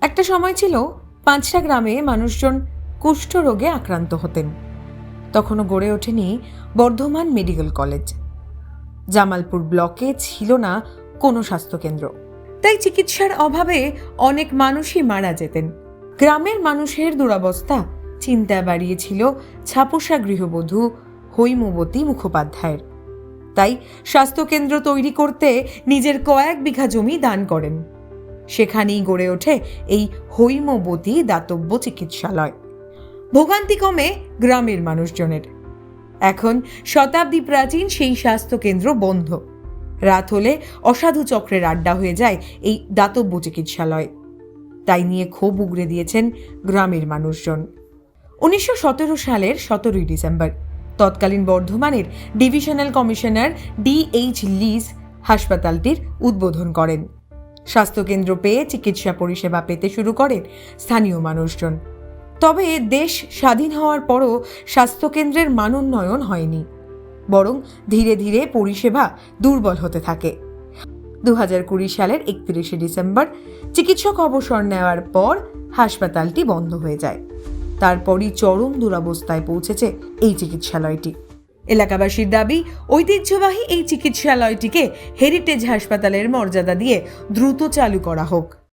একটা সময় ছিল পাঁচটা গ্রামে মানুষজন কুষ্ঠ রোগে আক্রান্ত হতেন। তখনও গড়ে ওঠেনি বর্ধমান মেডিকেল কলেজ। জামালপুর ব্লকে ছিল না কোনো স্বাস্থ্যকেন্দ্র। তাই চিকিৎসার অভাবে অনেক মানুষই মারা যেতেন। গ্রামের মানুষের দুরবস্থা চিন্তা বাড়িয়েছিল ছাপোষা গৃহবধূ হৈমবতী মুখোপাধ্যায়ের। তাই স্বাস্থ্যকেন্দ্র তৈরি করতে নিজের কয়েক বিঘা জমি দান করেন। সেখানেই গড়ে ওঠে এই হৈমবতী দাতব্য চিকিৎসালয়। ভোগান্তি কমে গ্রামের মানুষজনের। এখন শতাব্দী প্রাচীন সেই স্বাস্থ্যকেন্দ্র বন্ধ। রাত হলে অসাধু চক্রের আড্ডা হয়ে যায় এই দাতব্য চিকিৎসালয়। তাই নিয়ে ক্ষোভ উগরে দিয়েছেন গ্রামের মানুষজন। উনিশশো সতেরো সালের সতেরোই ডিসেম্বর। তৎকালীন বর্ধমানের divisional commissioner D H Lees হাসপাতালটির উদ্বোধন করেন। স্বাস্থ্যকেন্দ্র পেয়ে চিকিৎসা পরিষেবা পেতে শুরু করেন স্থানীয় মানুষজন। তবে দেশ স্বাধীন হওয়ার পরও স্বাস্থ্যকেন্দ্রের মানোন্নয়ন হয়নি, বরং ধীরে ধীরে পরিষেবা দুর্বল হতে থাকে। দু হাজার কুড়ি সালের একত্রিশে ডিসেম্বর চিকিৎসক অবসর নেওয়ার পর হাসপাতালটি বন্ধ হয়ে যায়। তারপরই চরম দুরবস্থায় পৌঁছেছে এই চিকিৎসালয়টি। এলাকাবাসীর দাবি ঐতিহ্যবাহী এই চিকিৎসালয়টিকে হেরিটেজ হাসপাতালের মর্যাদা দিয়ে দ্রুত চালু করা হোক।